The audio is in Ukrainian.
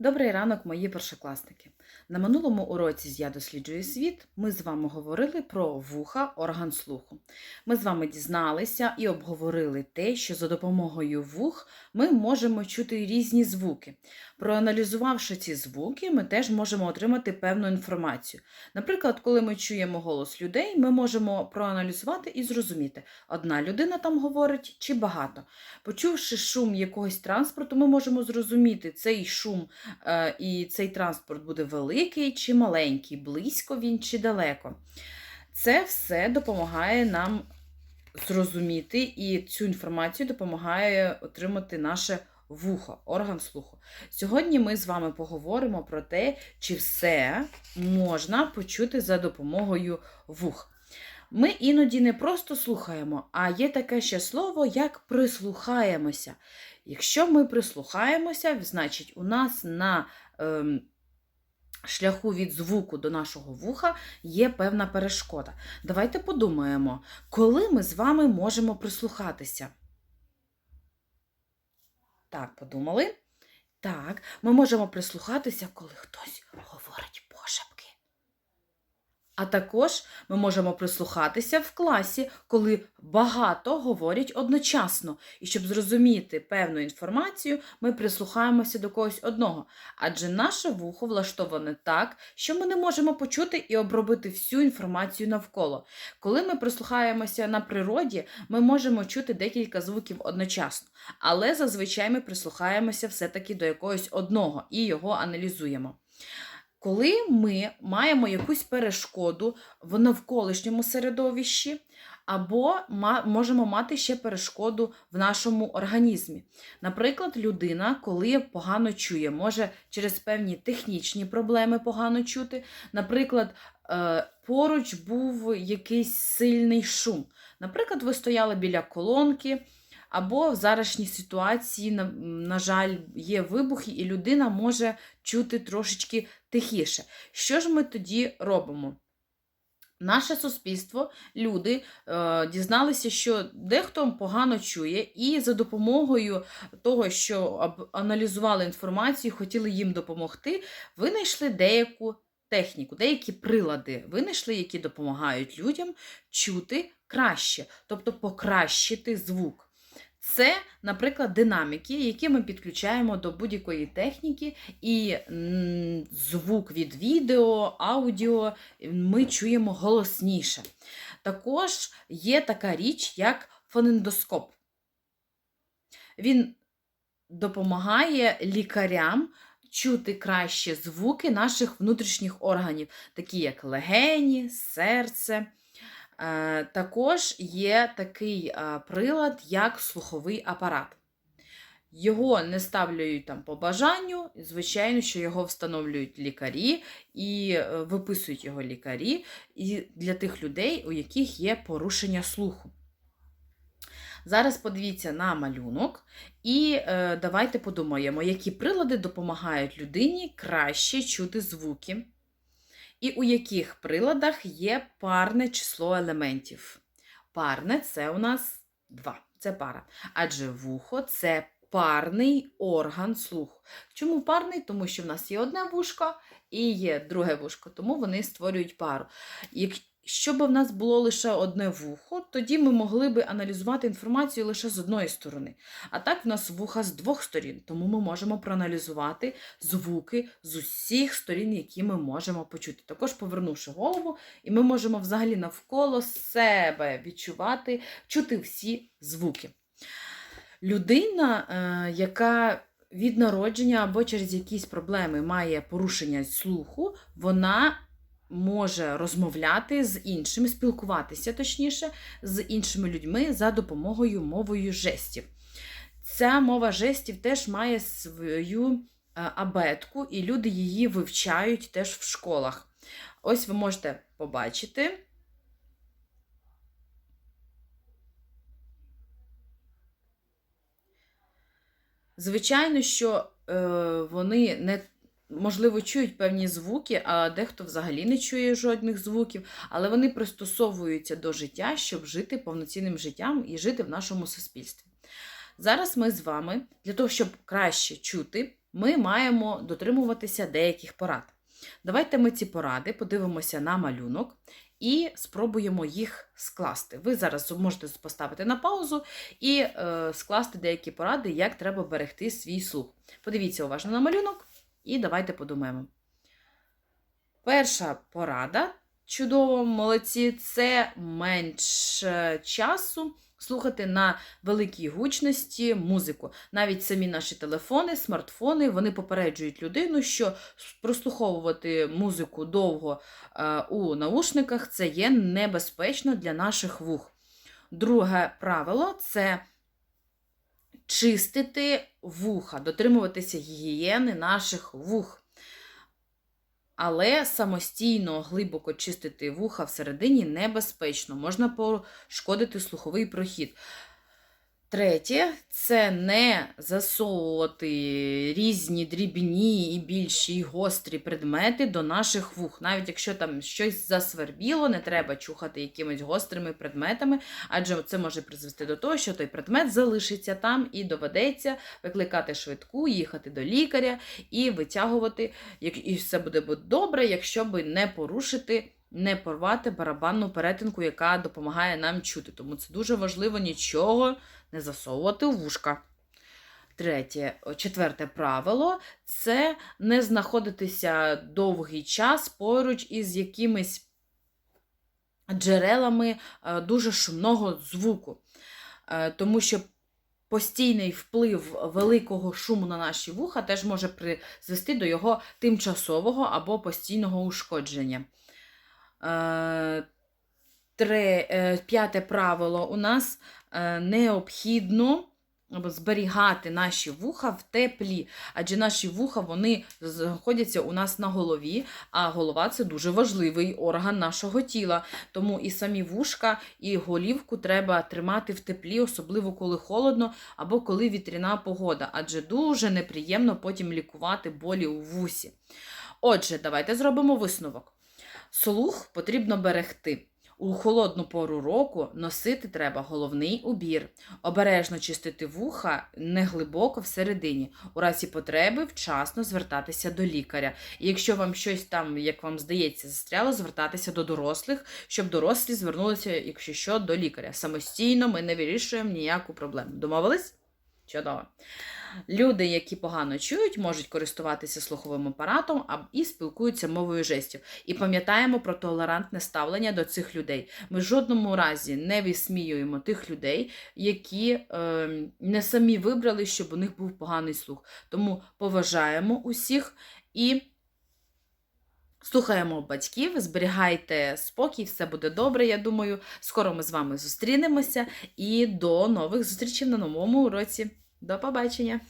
Добрий ранок, мої першокласники. На минулому уроці з Я досліджую світ ми з вами говорили про вуха, орган слуху. Ми з вами дізналися і обговорили те, що за допомогою вух ми можемо чути різні звуки. Проаналізувавши ці звуки, ми теж можемо отримати певну інформацію. Наприклад, коли ми чуємо голос людей, ми можемо проаналізувати і зрозуміти, одна людина там говорить чи багато. Почувши шум якогось транспорту, ми можемо зрозуміти, цей шум е, і цей транспорт буде великий чи маленький, близько він чи далеко. Це все допомагає нам зрозуміти, і цю інформацію допомагає отримати наше вухо, орган слуху. Сьогодні ми з вами поговоримо про те, чи все можна почути за допомогою вух. Ми іноді не просто слухаємо, а є таке ще слово, як прислухаємося. Якщо ми прислухаємося, значить у нас на ем, шляху від звуку до нашого вуха є певна перешкода. Давайте подумаємо, коли ми з вами можемо прислухатися. Так, подумали? Так, ми можемо прислухатися, коли хтось. А також ми можемо прислухатися в класі, коли багато говорять одночасно. І щоб зрозуміти певну інформацію, ми прислухаємося до когось одного. Адже наше вухо влаштоване так, що ми не можемо почути і обробити всю інформацію навколо. Коли ми прислухаємося на природі, ми можемо чути декілька звуків одночасно, але зазвичай ми прислухаємося все-таки до якогось одного і його аналізуємо. Коли ми маємо якусь перешкоду в навколишньому середовищі, або можемо мати ще перешкоду в нашому організмі. Наприклад, людина, коли погано чує, може через певні технічні проблеми погано чути. Наприклад, е, поруч був якийсь сильний шум. Наприклад, ви стояли біля колонки. Або в зарашній ситуації, на, на жаль, є вибухи, і людина може чути трошечки тихіше. Що ж ми тоді робимо? Наше суспільство, люди е, дізналися, що дехто погано чує, і за допомогою того, що аналізували інформацію, хотіли їм допомогти, винайшли деяку техніку, деякі прилади винайшли, які допомагають людям чути краще, тобто покращити звук. Це, наприклад, динаміки, які ми підключаємо до будь-якої техніки, і звук від відео, аудіо ми чуємо голосніше. Також є така річ, як фонендоскоп. Він допомагає лікарям чути краще звуки наших внутрішніх органів, такі як легені, серце. Е, Також є такий е, прилад, як слуховий апарат. Його не ставлять там по бажанню, звичайно, що його встановлюють лікарі і е, виписують його лікарі і для тих людей, у яких є порушення слуху. Зараз подивіться на малюнок і давайте подумаємо, які прилади допомагають людині краще чути звуки і у яких приладах є парне число елементів. Парне це у нас два, це пара. Адже вухо це парний орган слуху. Чому парний? Тому що в нас є одне вушко і є друге вушко, тому вони створюють пару. Якщо б в нас було лише одне вухо, тоді ми могли б аналізувати інформацію лише з одної сторони. А так в нас вуха з двох сторін, тому ми можемо проаналізувати звуки з усіх сторін, які ми можемо почути. Також повернувши голову, і ми можемо взагалі навколо себе відчувати, чути всі звуки. Людина, е, яка від народження або через якісь проблеми має порушення слуху, вона може розмовляти з іншими, спілкуватися точніше з іншими людьми за допомогою мовою жестів. Ця мова жестів теж має свою е, абетку, і люди її вивчають теж в школах. Ось ви можете побачити. Звичайно, що е, вони не можливо чують певні звуки, а дехто взагалі не чує жодних звуків, але вони пристосовуються до життя, щоб жити повноцінним життям і жити в нашому суспільстві. Зараз ми з вами для того, щоб краще чути, ми маємо дотримуватися деяких порад. Давайте ми ці поради подивимося на малюнок і спробуємо їх скласти. Ви зараз можете поставити на паузу і е, скласти деякі поради, як треба берегти свій слух. Подивіться уважно на малюнок і давайте подумаємо. Перша порада чудово, молодці, це менш е, часу слухати на великій гучності музику. Навіть самі наші телефони, смартфони, вони попереджують людину, що прослуховувати музику довго е, у наушниках це є небезпечно для наших вух. Друге правило це чистити вуха, дотримуватися гігієни наших вух. Але самостійно глибоко чистити вуха всередині небезпечно, можна пошкодити слуховий прохід. Третє це не засовувати різні дрібні і більші і гострі предмети до наших вух. Навіть якщо там щось засвербіло, не треба чухати якимись гострими предметами, адже це може призвести до того, що той предмет залишиться там і доведеться викликати швидку, їхати до лікаря і витягувати, і все буде добре, якщо би не порушити. Не порвати барабанну перетинку, яка допомагає нам чути. Тому це дуже важливо нічого не засовувати у вушка. Третє, четверте правило це не знаходитися довгий час поруч із якимись джерелами е, дуже шумного звуку. Е, Тому що постійний вплив великого шуму на наші вуха теж може призвести до його тимчасового або постійного ушкодження. Е, Тре, п'яте правило у нас е, необхідно зберігати наші вуха в теплі, адже наші вуха вони знаходяться у нас на голові, а голова це дуже важливий орган нашого тіла. Тому і самі вушка, і голівку треба тримати в теплі, особливо коли холодно або коли вітряна погода, адже дуже неприємно потім лікувати болі у вусі. Отже, давайте зробимо висновок. Слух потрібно берегти. У холодну пору року носити треба головний убір, обережно чистити вуха не глибоко всередині, у разі потреби вчасно звертатися до лікаря. І якщо вам щось там, як вам здається, застряло, звертатися до дорослих, щоб дорослі звернулися, якщо що, до лікаря. Самостійно ми не вирішуємо ніяку проблему. Домовились? Чудово. Люди, які погано чують, можуть користуватися слуховим апаратом і спілкуються мовою жестів. І пам'ятаємо про толерантне ставлення до цих людей. Ми в жодному разі не висміюємо тих людей, які е, не самі вибрали, щоб у них був поганий слух. Тому поважаємо усіх і. Слухаємо батьків, зберігайте спокій, все буде добре. Я думаю, скоро ми з вами зустрінемося і до нових зустрічей на новому уроці. До побачення!